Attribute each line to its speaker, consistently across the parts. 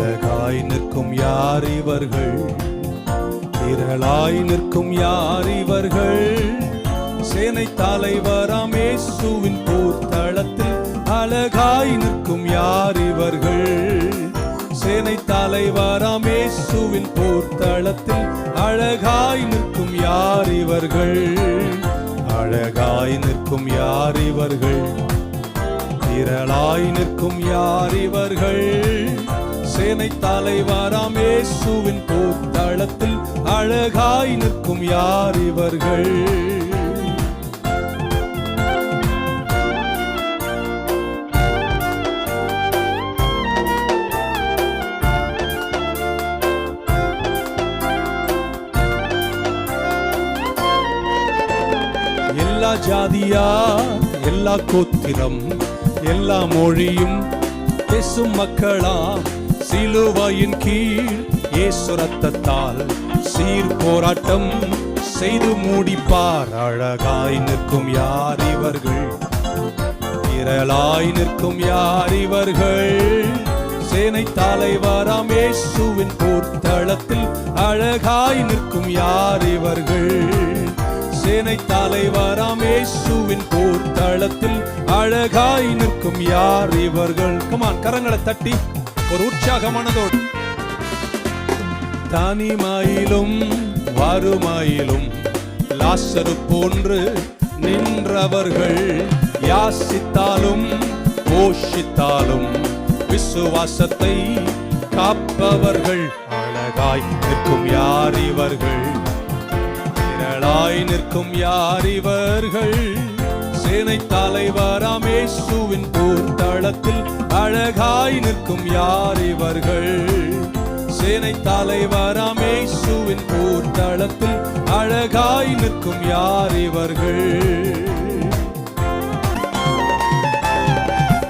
Speaker 1: அழகாய் நிற்கும் யார் இவர்கள்? திரளாய் நிற்கும் யார் இவர்கள்? சேனை தலைவராம் இயேசுவின் போர்த்தளத்தில் அழகாய் நிற்கும் யார் இவர்கள்? சேனை தலைவராம் இயேசுவின் போர்த்தளத்தில் அழகாய் நிற்கும் யார் இவர்கள்? அழகாய் நிற்கும் யார் இவர்கள்? திரளாய் நிற்கும் யார் இவர்கள்? சேனை தலைவாராம் இயேசுவின் போர்த்தளத்தில் அழகாய் நிற்கும் யார் இவர்கள்? எல்லா ஜாதியா எல்லா கோத்திரம் எல்லா மொழியும் பேசும் மக்களா சிலுவாயின் கீழ் இயேசு ரத்தத்தால் சீர் போராட்டம் செய்து மூடிப்பார். அழகாய் நிற்கும் யார் இவர்கள்? திரளாய் நிற்கும் யார் இவர்கள்? சேனை தலைவராம் இயேசுவின் போர்த்தளத்தில் அழகாய் நிற்கும் யார் இவர்கள்? சேனை தலைவராம் இயேசுவின் போர்த்தளத்தில் அழகாய் நிற்கும் யார் இவர்கள்? குமான் கரங்களை தட்டி. ஒரு உற்சாகமானதோடு தனிமாயிலும் வறுமையிலும் லாசரு போன்று நின்றவர்கள் யாசித்தாலும் போஷித்தாலும் விசுவாசத்தை காப்பவர்கள் அழகாய் நிற்கும் யார் இவர்கள்? திரளாய் நிற்கும் யார் இவர்கள்? சேனை தலைவராமேசுவின் போர் போர்த்தளத்தில் அழகாய் நிற்கும் யார் இவர்கள்? சேனை தலைவராமேசுவின் போர்த்தளத்தில் அழகாய் நிற்கும் யார் இவர்கள்?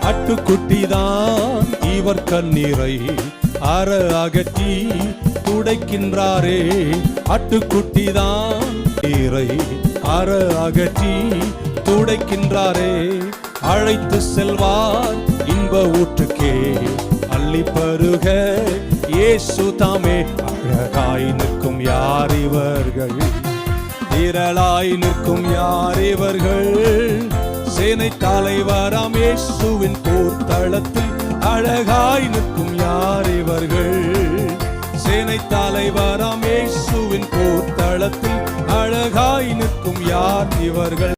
Speaker 1: அட்டுக்குட்டிதான் இவர் கண்ணீரை அற அகற்றி துடைக்கின்றாரே. அட்டுக்குட்டிதான் நீரை அற அகற்றி துடைக்கின்றாரே அழைத்து செல்வார் இன்ப ஊற்றுக்கே. அள்ளி பருக இயேசு தாமே. அழகாய் நிற்கும் யார் இவர்கள்? திரளாய் நிற்கும் யார் இவர்கள்? சேனை தலைவராம் இயேசுவின் போர்த்தளத்தில் அழகாய் நிற்கும் யார் இவர்கள்? சேனை தலைவராம் இயேசுவின் போர்த்தளத்தில் அழகாய் நிற்கும் யார் இவர்கள்?